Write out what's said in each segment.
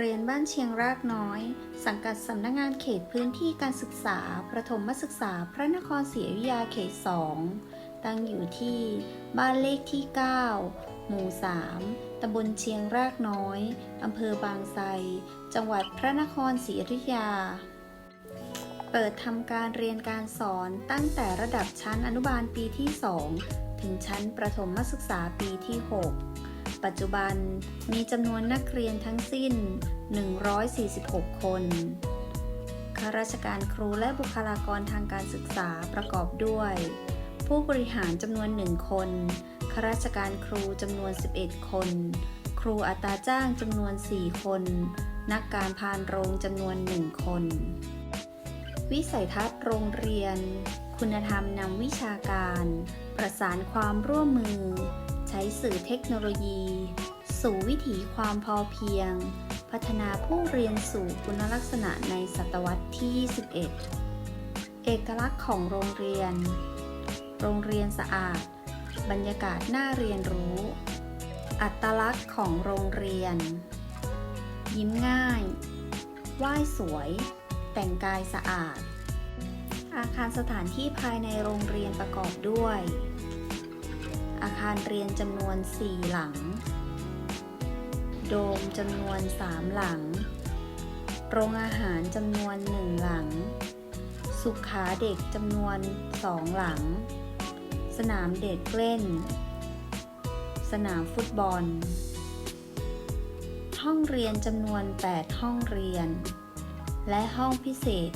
เรียนบ้านเชียงรากน้อย สังกัดสำนักงานเขตพื้นที่การศึกษา ประถมศึกษาพระนครศรีอยุธยาเขต 2 ตั้งอยู่ที่บ้านเลขที่ 9 หมู่ 3 ตำบลเชียงรากน้อย อำเภอบางไทร จังหวัดพระนครศรีอยุธยา เปิดทำการเรียนการสอนตั้งแต่ระดับชั้นอนุบาลปีที่ 2 ถึงชั้นประถมศึกษาปีที่ 6 ปัจจุบันมีจำนวนนักเรียนทั้งสิ้น 146 คน ข้าราชการครูและบุคลากรทางการศึกษาประกอบด้วย ผู้บริหารจำนวน 1 คน ข้าราชการครูจำนวน 11 คน ครูอัตราจ้างจำนวน 4 คน นักการพานโรงจำนวน 1 คน วิสัยทัศน์โรงเรียน คุณธรรมนำวิชาการ ประสานความร่วมมือ ใช้สื่อเทคโนโลยี สู่วิถีความพอเพียง พัฒนาผู้เรียนสู่คุณลักษณะในศตวรรษที่ 21 เอกลักษณ์ของโรงเรียน โรงเรียนสะอาด บรรยากาศน่าเรียนรู้ อัตลักษณ์ของโรงเรียน ยิ้มง่าย ไหว้สวย แต่งกายสะอาด อาคารสถานที่ภายในโรงเรียนประกอบด้วย อาคารเรียนจำนวน 4 หลัง โดมจำนวน 3 หลัง โรงอาหารจำนวน 1 หลัง สุขาเด็กจำนวน 2 หลัง สนามเด็กเล่น สนามฟุตบอล ห้องเรียนจำนวน 8 ห้องเรียน และห้องพิเศษ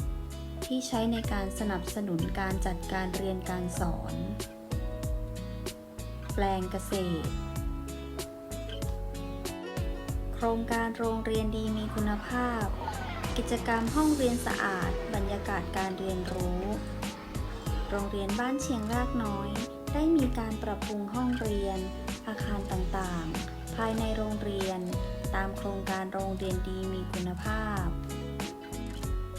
ที่ใช้ในการสนับสนุนการจัดการเรียนการสอน แปลงเกษตร โครงการโรงเรียนดีมีคุณภาพ กิจกรรมห้องเรียนสะอาด บรรยากาศการเรียนรู้ โรงเรียนบ้านเชียงรากน้อย ได้มีการปรับปรุงห้องเรียน อาคารต่างๆ ภายในโรงเรียน ตามโครงการโรงเรียนดีมีคุณภาพ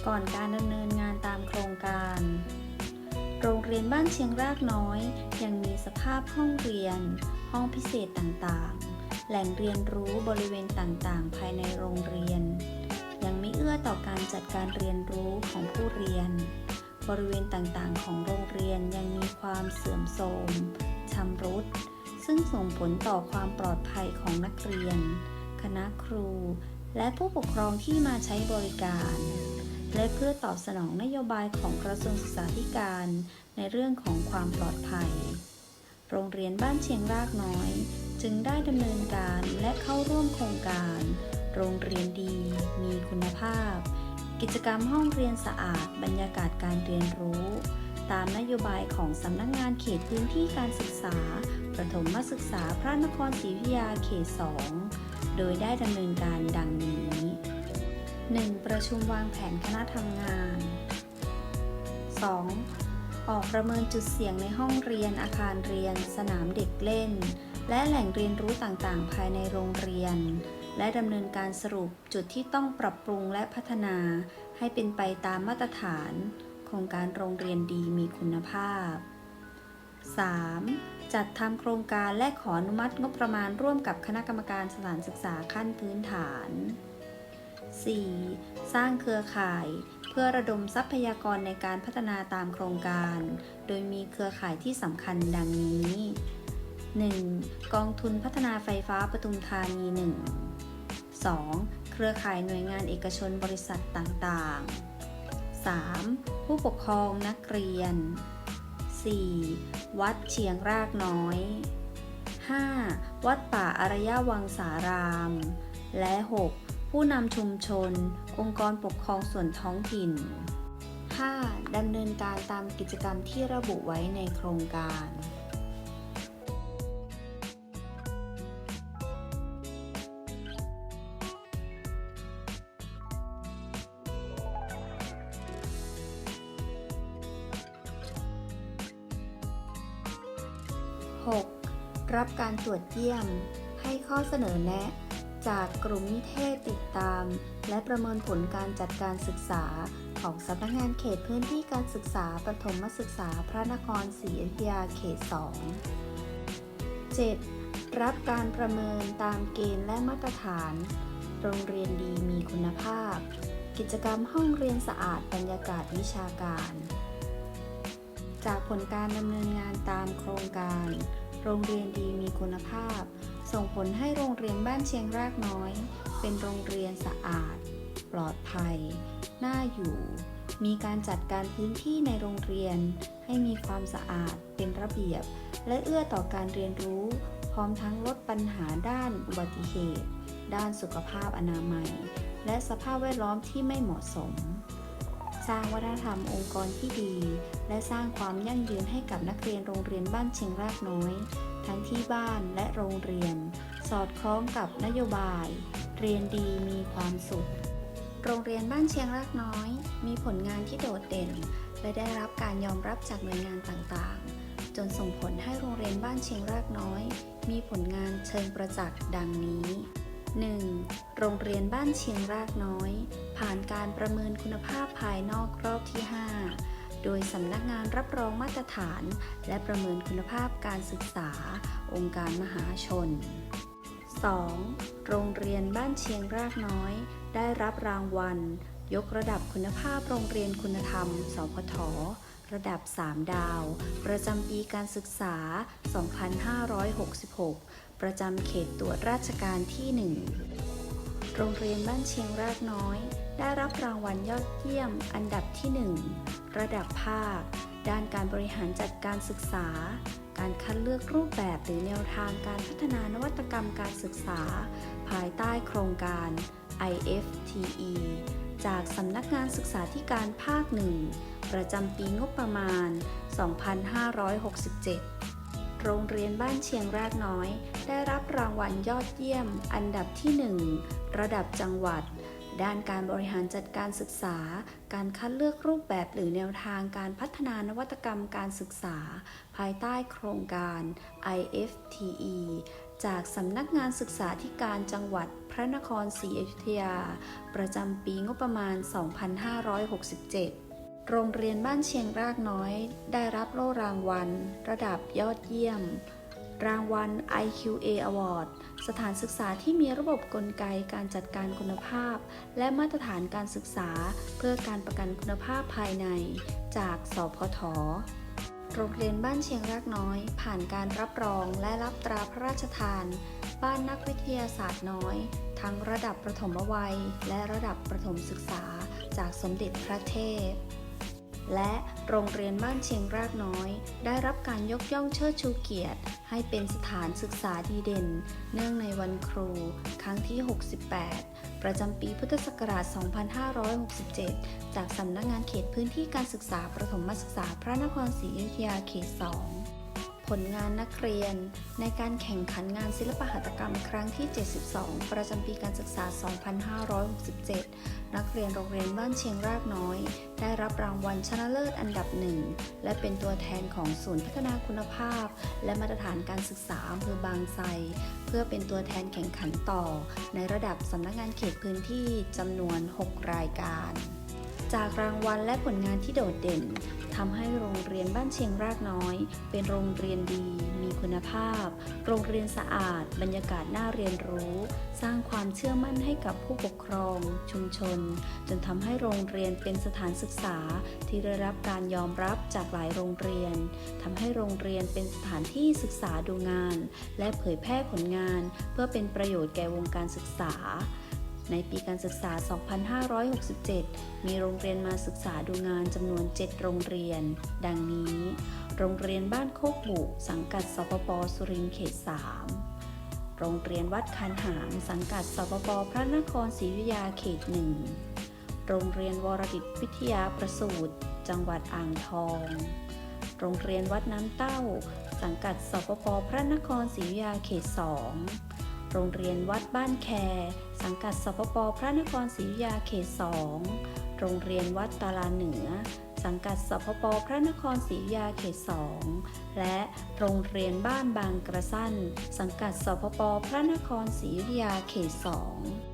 ก่อนการดำเนินงานตามโครงการ โรงเรียนบ้านเชียงรากน้อย ยังมีสภาพห้องเรียน ห้องพิเศษต่างๆ แหล่งเรียนรู้บริเวณต่างๆ ภายในโรงเรียน ยังไม่เอื้อต่อการจัดการเรียนรู้ของผู้เรียน บริเวณต่างๆ ของโรงเรียนยังมีความเสื่อมโทรมชำรุด ซึ่งส่งผลต่อความปลอดภัยของนักเรียน คณะครู และผู้ปกครองที่มาใช้บริการ และเพื่อตอบสนองนโยบายของกระทรวงศึกษาธิการในเรื่องของความปลอดภัย โรงเรียนบ้านเชียงรากน้อย จึงได้ดำเนินการและเข้าร่วมโครงการ โรงเรียนดี มีคุณภาพ กิจกรรมห้องเรียนสะอาด บรรยากาศการเรียนรู้ ตามนโยบายของสำนักงานเขตพื้นที่การศึกษา ประถมศึกษาพระนครศรีอยุธยาเขต 2 โดยได้ดำเนินการดังนี้ 1. ประชุมวางแผนคณะทำงาน 2. ออกประเมินจุดเสี่ยงในห้องเรียนอาคารเรียน สนามเด็กเล่น และแหล่งเรียนรู้ต่างๆ ภายในโรงเรียน และดำเนินการสรุปจุดที่ต้องปรับปรุงและพัฒนา ให้เป็นไปตามมาตรฐานโครงการโรงเรียนดีมีคุณภาพ 3. จัดทำโครงการและขออนุมัติงบประมาณร่วมกับคณะกรรมการสถานศึกษาขั้นพื้นฐาน 4. สร้างเครือข่าย เพื่อระดมทรัพยากรในการพัฒนาตามโครงการ โดยมีเครือข่ายที่สำคัญดังนี้ 1. กองทุนพัฒนาไฟฟ้าปทุมธานี 1 2. เครือข่ายหน่วยงานเอกชนบริษัทต่างๆ 3. ผู้ปกครองนักเรียน 4. วัดเชียงรากน้อย 5. วัดป่าอารยาวังสาราม และ 6. ผู้นำชุมชน องค์กรปกครองส่วนท้องถิ่น 5. ดำเนินการตามกิจกรรมที่ระบุไว้ในโครงการ 6. รับการตรวจเยี่ยม ให้ข้อเสนอแนะ จากกลุ่มนิเทศติดตาม และประเมินผลการจัดการศึกษา ของสำนักงานเขตพื้นที่การศึกษาประถมศึกษาพระนครศรีอยุธยาเขต 2 7. รับการประเมินตามเกณฑ์และมาตรฐาน โรงเรียนดีมีคุณภาพ กิจกรรมห้องเรียนสะอาดบรรยากาศวิชาการ จากผลการดำเนินงานตามโครงการ โรงเรียนดีมีคุณภาพ ส่งผลให้โรงเรียนบ้านเชียงรากน้อย เป็นโรงเรียนสะอาด ปลอดภัย น่าอยู่ มีการจัดการพื้นที่ในโรงเรียน ให้มีความสะอาดเป็นระเบียบ และเอื้อต่อการเรียนรู้ พร้อมทั้งลดปัญหาด้านอุบัติเหตุ ด้านสุขภาพอนามัย และสภาพแวดล้อมที่ไม่เหมาะสม สร้างวัฒนธรรมองค์กรที่ดี และสร้างความยั่งยืนให้กับนักเรียนโรงเรียนบ้านเชียงรากน้อย ทั้งที่บ้านและโรงเรียน สอดคล้องกับนโยบาย เรียนดีมีความสุข โรงเรียนบ้านเชียงรากน้อย มีผลงานที่โดดเด่น และได้รับการยอมรับจากหน่วยงานต่างๆ จนส่งผลให้โรงเรียนบ้านเชียงรากน้อย มีผลงานเชิงประจักษ์ดังนี้ 1. โรงเรียนบ้านเชียงรากน้อย ผ่านการประเมินคุณภาพภายนอกรอบที่ 5 โดยสำนักงานรับรองมาตรฐาน และประเมินคุณภาพการศึกษา องค์การมหาชน 2. โรงเรียนบ้านเชียงรากน้อย ได้รับรางวัล ยกระดับคุณภาพโรงเรียนคุณธรรม สพทระดับ 3 ดาว ประจำปีการศึกษา 2566 ประจำเขตตรวจราชการที่ 1 โรงเรียนบ้านเชียงรากน้อย ได้รับรางวัลยอดเยี่ยมอันดับที่ 1 ระดับภาค ด้านการบริหารจัดการศึกษา การคัดเลือกรูปแบบหรือแนวทางการพัฒนานวัตกรรมการศึกษา ภายใต้โครงการ IFTE จากสำนักงานศึกษาธิการภาคหนึ่งประจำปีงบประมาณ 2567 โรงเรียนบ้านเชียงรากน้อย ได้รับรางวัลยอดเยี่ยม อันดับที่ 1 ระดับจังหวัด ด้านการบริหารจัดการศึกษา การคัดเลือกรูปแบบหรือแนวทางการพัฒนานวัตกรรมการศึกษา ภายใต้โครงการ IFTE จากสำนักงานศึกษาธิการจังหวัดพระนครศรีอยุธยา ประจำปีงบประมาณ 2567 โรงเรียนบ้านเชียงรากน้อย ได้รับโล่รางวัล ระดับยอดเยี่ยม รางวัล IQA Award สถานศึกษาที่มีระบบกลไกการจัดการคุณภาพ และมาตรฐานการศึกษา เพื่อการประกันคุณภาพภายใน จาก สพทโรงเรียนบ้านเชียงรากน้อย ผ่านการรับรองและรับตราพระราชทาน บ้านนักวิทยาศาสตร์น้อย ทั้งระดับประถมวัย และระดับประถมศึกษา จากสมเด็จพระเทพ และโรงเรียนบ้านเชียงรากน้อย ได้รับการยกย่องเชิดชูเกียรติ ให้เป็นสถานศึกษาดีเด่น เนื่องในวันครู ครั้งที่ 68 ประจำปีพุทธศักราช 2567 จากสำนักงานเขตพื้นที่การศึกษาประถมศึกษาพระนครศรีอยุธยาเขต 2 ผลงานนักเรียน ในการแข่งขันงานศิลปหัตถกรรมครั้งที่ 72 ประจำปีการศึกษา 2567 นักเรียนโรงเรียนบ้านเชียงรากน้อย ได้รับรางวัลชนะเลิศอันดับหนึ่ง และเป็นตัวแทนของศูนย์พัฒนาคุณภาพ และมาตรฐานการศึกษาอำเภอบางไทรเพื่อเป็นตัวแทนแข่งขันต่อ ในระดับสำนักงานเขตพื้นที่จำนวน 6 รายการ จากรางวัลและผลงานที่โดดเด่นทำให้โรงเรียนบ้านเชียงรากน้อย เป็นโรงเรียนดี มีคุณภาพ โรงเรียนสะอาด บรรยากาศน่าเรียนรู้ สร้างความเชื่อมั่นให้กับผู้ปกครอง ชุมชน จนทำให้โรงเรียนเป็นสถานศึกษา ที่ได้รับการยอมรับจากหลายโรงเรียนทำให้โรงเรียนเป็นสถานที่ศึกษาดูงาน และเผยแพร่ผลงาน เพื่อเป็นประโยชน์แก่วงการศึกษา ในปีการศึกษา 2567 มีโรงเรียนมาศึกษาดูงานจำนวน 7 โรงเรียน ดังนี้ โรงเรียนบ้านโคกบุสังกัดสปปสุรินทร์เขต 3 โรงเรียนวัดคานหามสังกัดสปปพระนครศรีอยุธยาเขต 1 โรงเรียนวรดิตวิทยาประสูตร จังหวัดอ่างทอง โรงเรียนวัดน้ำเต้า สังกัดสปปพระนครศรีอยุธยาเขต 2 โรงเรียนวัดบ้านแค สังกัดสปปพระนครศรีอยุธยาเขต 2 โรงเรียนวัดตาลาเหนือ สังกัดสพปพระนครศรีอยุธยาเขต 2 และโรงเรียนบ้านบางกระสั้น สังกัดสพปพระนครศรีอยุธยาเขต 2